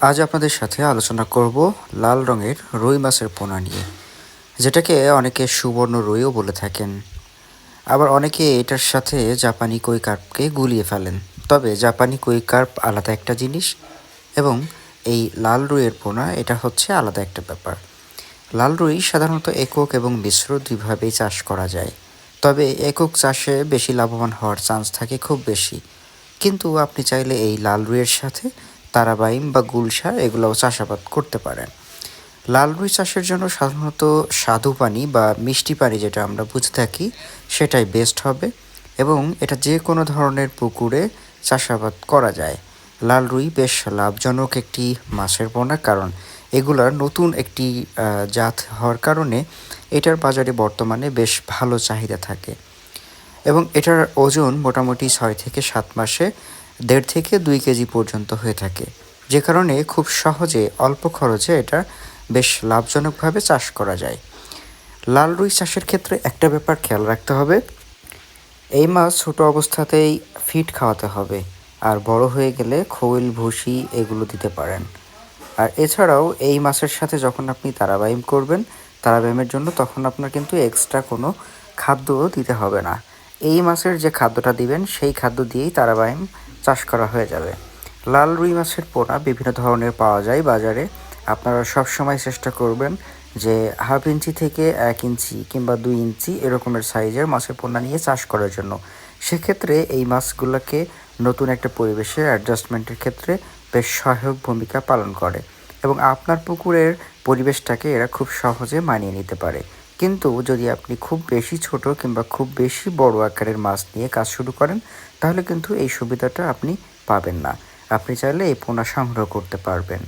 আজ আপনাদের সাথে আলোচনা করব লাল রঙের রুই মাছের পোনা নিয়ে, যেটাকে অনেকে সুবর্ণ রুইও বলে থাকেন। আবার অনেকে এটার সাথে জাপানি কই কার্পকে গুলিয়ে ফেলেন। তবে জাপানি কই কার্প আলাদা একটা জিনিস এবং এই লাল রুইয়ের পোনা, এটা হচ্ছে আলাদা একটা ব্যাপার। লাল রুই সাধারণত একক এবং মিশ্র দুইভাবেই চাষ করা যায়। তবে একক চাষে বেশি লাভবান হওয়ার চান্স থাকে খুব বেশি। কিন্তু আপনি চাইলে এই লাল রুইয়ের সাথে তারাবাইম বা গুলশা এগুলোও চাষাবাদ করতে পারেন। লাল রুই চাষের জন্য সাধারণত স্বাদু পানি বা মিষ্টি পানি যেটা আমরা বুঝে থাকি, সেটাই বেস্ট হবে এবং এটা যে কোনো ধরনের পুকুরে চাষাবাদ করা যায়। লাল রুই বেশ লাভজনক একটি মাছের পোনা কারণ এগুলার নতুন একটি জাত হওয়ার কারণে এটার বাজারে বর্তমানে বেশ ভালো চাহিদা থাকে। এবং এটার ওজন মোটামুটি ছয় থেকে সাত মাসে দেড় থেকে দুই কেজি পর্যন্ত হয়ে থাকে। যে কারণে খুব সহজে অল্প খরচে এটা বেশ লাভজনকভাবে চাষ করা যায়। লাল রুই চাষের ক্ষেত্রে একটা ব্যাপার খেয়াল রাখতে হবে, এই মাছ ছোট অবস্থাতেই ফিট খাওয়াতে হবে আর বড় হয়ে গেলে খৈল, ভুসি এগুলো দিতে পারেন। আর এছাড়াও এই মাছের সাথে যখন আপনি তারাবাইম করবেন, তারাবাইমের জন্য তখন আপনার কিন্তু এক্সট্রা কোনো খাদ্য দিতে হবে না। এই মাছের যে খাদ্যটা দিবেন, সেই খাদ্য দিয়েই তারাবাইম চাষ করা হয়ে যাবে। লাল রুই মাছের পোনা বিভিন্ন ধরনের পাওয়া যায় বাজারে। আপনারা সব সময় চেষ্টা করবেন যে হাফ ইঞ্চি থেকে এক ইঞ্চি কিংবা দুই ইঞ্চি এরকমের সাইজের মাছের পোনা নিয়ে চাষ করার জন্য। সেক্ষেত্রে এই মাছগুলোকে নতুন একটা পরিবেশে অ্যাডজাস্টমেন্টের ক্ষেত্রে বেশ সহায়ক ভূমিকা পালন করে এবং আপনার পুকুরের পরিবেশটাকে এরা খুব সহজে মানিয়ে নিতে পারে। কিন্তু যদি আপনি খুব বেশি ছোট কিংবা খুব বেশি বড় আকারের মাছ নিয়ে কাজ শুরু করেন, তাহলে কিন্তু এই সুবিধাটা আপনি পাবেন না। আপনি চাইলে এই পোনা সংগ্রহ করতে পারবেন।